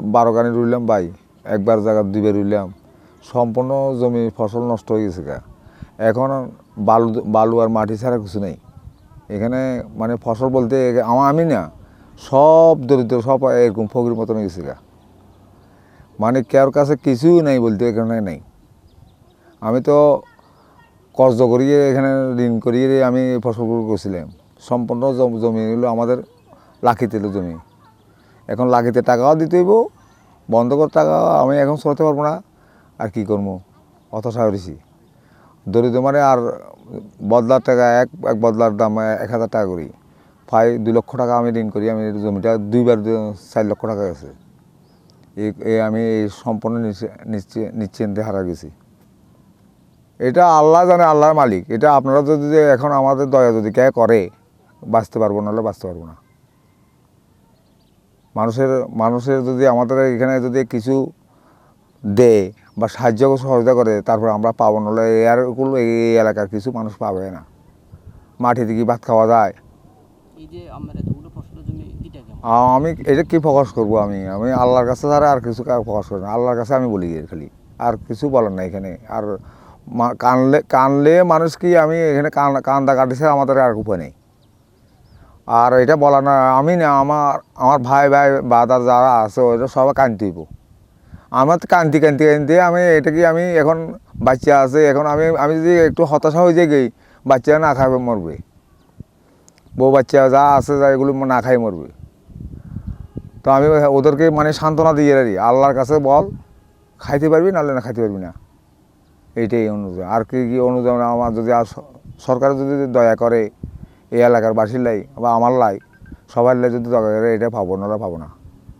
বারো গানি রুইলাম ভাই, একবার জায়গা দুইবার রুইলাম। সম্পূর্ণ জমি, ফসল নষ্ট হয়ে গেছে গা। এখন বালু বালু আর মাটি ছাড়া কিছু নেই। এখানে মানে ফসল বলতে আমার আমি না, সব দরিদ্র, সব এরকম ফকির মতন গেছে গা। মানে কার কাছে কিছুই নেই বলতে এখানে নেই। আমি তো কষ্ট করিয়ে এখানে ঋণ করিয়ে আমি ফসলগুলো করছিলাম। সম্পূর্ণ জম- জমি হলো আমাদের লাখিতে জমি। এখন লাখিতে টাকাও দিতে হইব, বন্ধ করে টাকা আমি এখন চলতে পারব না। আর কি করব? অত সাহরিছি দরিদ্র মানে আর বদলার টাকা, এক এক বদলার দাম এক হাজার টাকা করি। প্রায় দুই লক্ষ টাকা আমি ঋণ করি, আমি জমিটা দুইবার চার লক্ষ টাকা গেছে। এই আমি এই সম্পূর্ণ নিশ্চি- নিশ্চিন্তে হারা গেছি। এটা আল্লাহ জানে, আল্লাহর মালিক। এটা আপনারা যদি এখন আমাদের দয়া যদি কে করে, বাঁচতে পারব নাহলে বাঁচতে পারব না। মানুষের মানুষের যদি আমাদের এখানে যদি কিছু দেয় বা সাহায্য সহযোগিতা করে তারপর আমরা পাবো নাহলে এরগুলো এই এলাকার কিছু মানুষ পাবে না। মাটি থেকে ভাত খাওয়া যায়। আমি এটা কি ফোকাস করব আমি? আমি আল্লাহর কাছে ছাড়া আর কিছু ফোকাস করি না। আল্লাহর কাছে আমি বলি গিয়ে খালি। আর কিছু বলার না এখানে। আর মা- কানলে কানলে মানুষ কি আমি এখানে কান কান্দা কাটিছে আমাদের আর উপায় নেই। আর এটা বলা না, আমি না, আমার আমার ভাই ভাই বাদার যারা আছে ওইটা সবাই কান্তিব। আমার তো কান্তি কান্তি কান্তি, আমি এটা কি আমি এখন বাচ্চা আছে, এখন আমি আমি যদি একটু হতাশা হয়ে যাই গই বাচ্চা না খাবে মরবে। বউ বাচ্চা যা আছে, যা এগুলো না খাই, মরবে। তো আমি ওদেরকে মানে সান্ত্বনা দিয়ে রাখি, আল্লাহর কাছে বল, খাইতে পারবি নাহলে না খাইতে পারবি না। এইটাই অনুযায়ী আর কি কি অনুযায়ী আমার যদি আর সরকার যদি দয়া করে এই এলাকার বাসির লাই বা আমার লাই, সবার লাই যদি দরকার এটা পাবো না ওরা পাবো না।